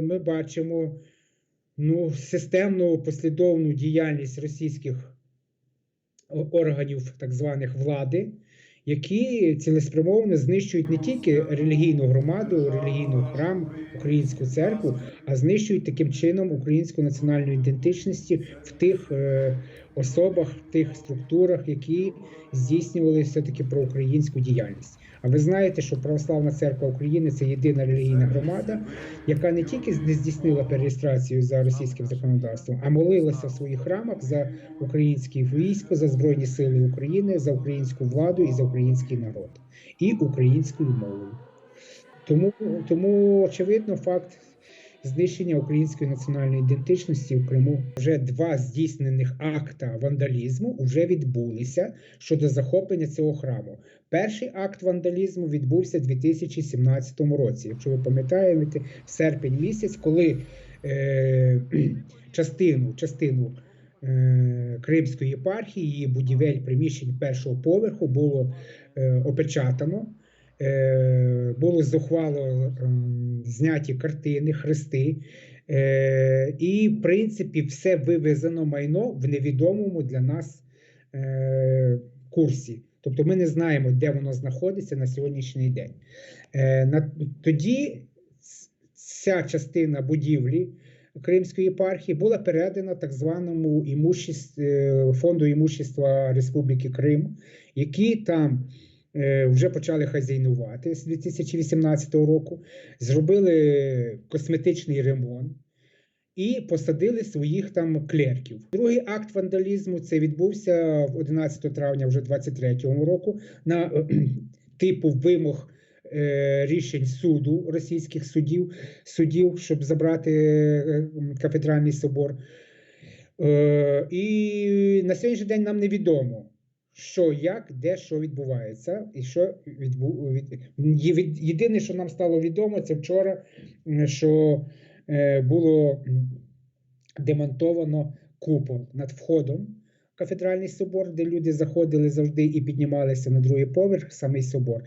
Ми бачимо ну, системну послідовну діяльність російських органів так званих влади, які цілеспрямовано знищують не тільки релігійну громаду, релігійну храм, українську церкву, а знищують таким чином українську національну ідентичність в тих е, особах, в тих структурах, які здійснювали все-таки проукраїнську діяльність. А ви знаєте, що Православна церква України це єдина релігійна громада, яка не тільки не здійснила перереєстрацію за російським законодавством, а молилася в своїх храмах за українське військо, за збройні сили України, за українську владу і за український народ і українською мовою. Тому, тому очевидно, факт знищення української національної ідентичності в Криму вже два здійснених акта вандалізму вже відбулися щодо захоплення цього храму. Перший акт вандалізму відбувся у 2017 році. Якщо ви пам'ятаєте, в серпень місяць, коли е, частину, частину Кримської єпархії, її будівель приміщень першого поверху було е, опечатано. Е, було зухвало ем, зняті картини, хрести, е, і, в принципі, все вивезено майно в невідомому для нас е, курсі. Тобто ми не знаємо, де воно знаходиться на сьогоднішній день. Е, тоді ця частина будівлі Кримської єпархії була передана так званому імуществ, е, фонду імущества Республіки Крим, які там е, вже почали хазяйнувати з 2018 року, зробили косметичний ремонт. І посадили своїх там клерків. Другий акт вандалізму це відбувся в 11 травня вже 23-го року на типу вимог рішень суду російських судів, судів, щоб забрати е, кафедральний собор. Е, і на сьогоднішній день нам невідомо, що, як, де, що відбувається, і що відбу... від... Єдине, що нам стало відомо, це вчора, що е, було демонтовано купол над входом кафедральний собор, де люди заходили завжди і піднімалися на другий поверх, самий собор.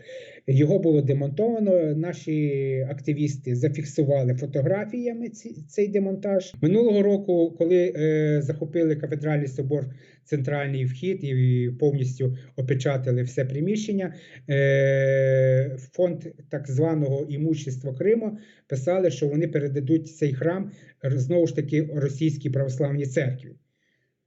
Його було демонтовано. Наші активісти зафіксували фотографіями цей демонтаж. Минулого року, коли е, захопили кафедральний собор, центральний вхід і повністю опечатали все приміщення, е, фонд так званого імущества Криму писали, що вони передадуть цей храм знову ж таки російській православній церкві.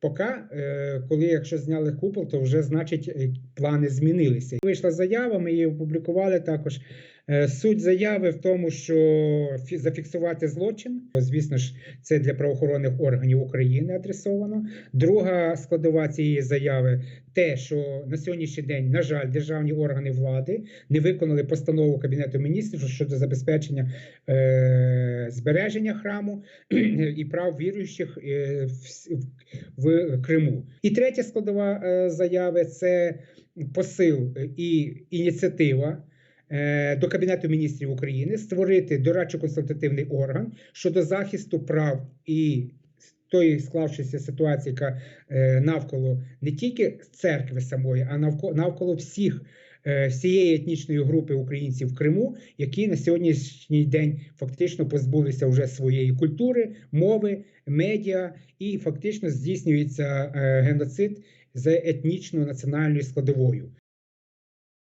Поки, е, коли якщо зняли купол, то вже значить е, плани змінилися. Вийшла заява, ми її опублікували також. Е, Суть заяви в тому, що зафіксувати злочин. Звісно ж, це для правоохоронних органів України адресовано. Друга складова цієї заяви те, що на сьогоднішній день, на жаль, державні органи влади не виконали постанову Кабінету міністрів щодо забезпечення е, збереження храму і прав віруючих е, в, Криму. І третя складова е, заяви це посил і ініціатива. Е, До Кабінету міністрів України створити дорадчо-консультативний орган щодо захисту прав і тої склавшоїся ситуації, яка е, навколо не тільки церкви самої, а навколо, навколо всіх е, всієї етнічної групи українців в Криму, які на сьогоднішній день фактично позбулися вже своєї культури, мови, медіа, і фактично здійснюється геноцид за етнічно національною складовою.